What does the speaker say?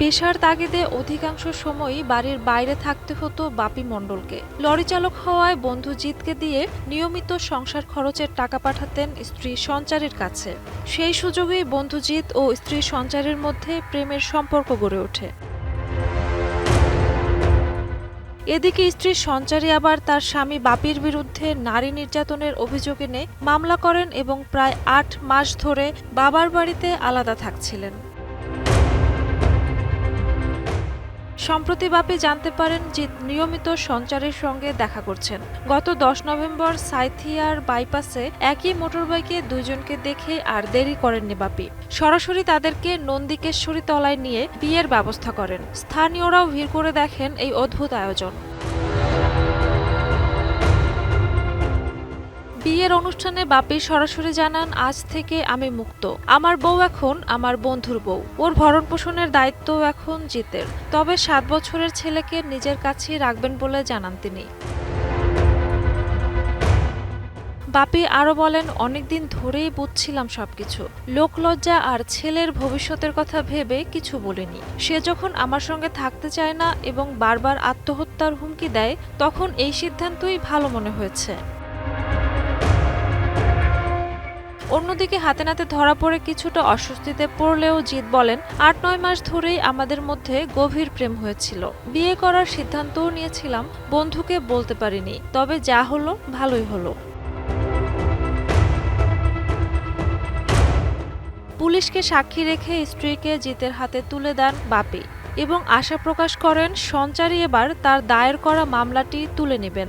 পেশার তাগিদে অধিকাংশ সময়ই বাড়ির বাইরে থাকতে হতো বাপি মণ্ডলকে। লরি চালক হওয়ায় বন্ধু জিতকে দিয়ে নিয়মিত সংসার খরচের টাকা পাঠাতেন স্ত্রী সঞ্চারের কাছে। সেই সুযোগেই বন্ধু জিত ও স্ত্রী সঞ্চারের মধ্যে প্রেমের সম্পর্ক গড়ে ওঠে। এদিকে স্ত্রী সঞ্চারী আবার তার স্বামী বাপির বিরুদ্ধে নারী নির্যাতনের অভিযোগ এনে মামলা করেন এবং প্রায় আট মাস ধরে বাবার বাড়িতে আলাদা থাকছিলেন। সম্প্রতি বাপি জানতে পারেন যে নিয়মিত সঞ্চারের সঙ্গে দেখা করছেন। গত দশ নভেম্বর সাইথিয়ার বাইপাসে একই মোটরবাইকে দুইজনকে দেখে আর দেরি করেননি বাপি। সরাসরি তাদেরকে নন্দিকেশ্বরী তলায় নিয়ে বিয়ের ব্যবস্থা করেন। স্থানীয়রাও ভিড় করে দেখেন এই অদ্ভুত আয়োজন। বিয়ের অনুষ্ঠানে বাপি সরাসরি জানান, আজ থেকে আমি মুক্ত। আমার বউ এখন আমার বন্ধুর বউ। ওর ভরণ পোষণের দায়িত্ব এখন জিতের। তবে সাত বছরের ছেলেকে নিজের কাছেই রাখবেন বলে জানান তিনি। বাপি আরও বলেন, অনেকদিন ধরেই বুঝছিলাম সবকিছু। লোকলজ্জা আর ছেলের ভবিষ্যতের কথা ভেবে কিছু বলিনি। সে যখন আমার সঙ্গে থাকতে চায় না এবং বারবার আত্মহত্যার হুমকি দেয়, তখন এই সিদ্ধান্তই ভালো মনে হয়েছে। অন্যদিকে হাতে নাতে ধরা পড়ে কিছুটা অস্বস্তিতে পড়লেও জিৎ বলেন, আট নয় মাস ধরেই আমাদের মধ্যে গভীর প্রেম হয়েছিল। বিয়ে করার সিদ্ধান্তও নিয়েছিলাম, বন্ধুকে বলতে পারিনি। তবে যা হলো, ভালোই হলো। পুলিশকে সাক্ষী রেখে স্ত্রীকে জিতের হাতে তুলে দেন বাপি এবং আশা প্রকাশ করেন সঞ্চারী এবার তার দায়ের করা মামলাটি তুলে নেবেন।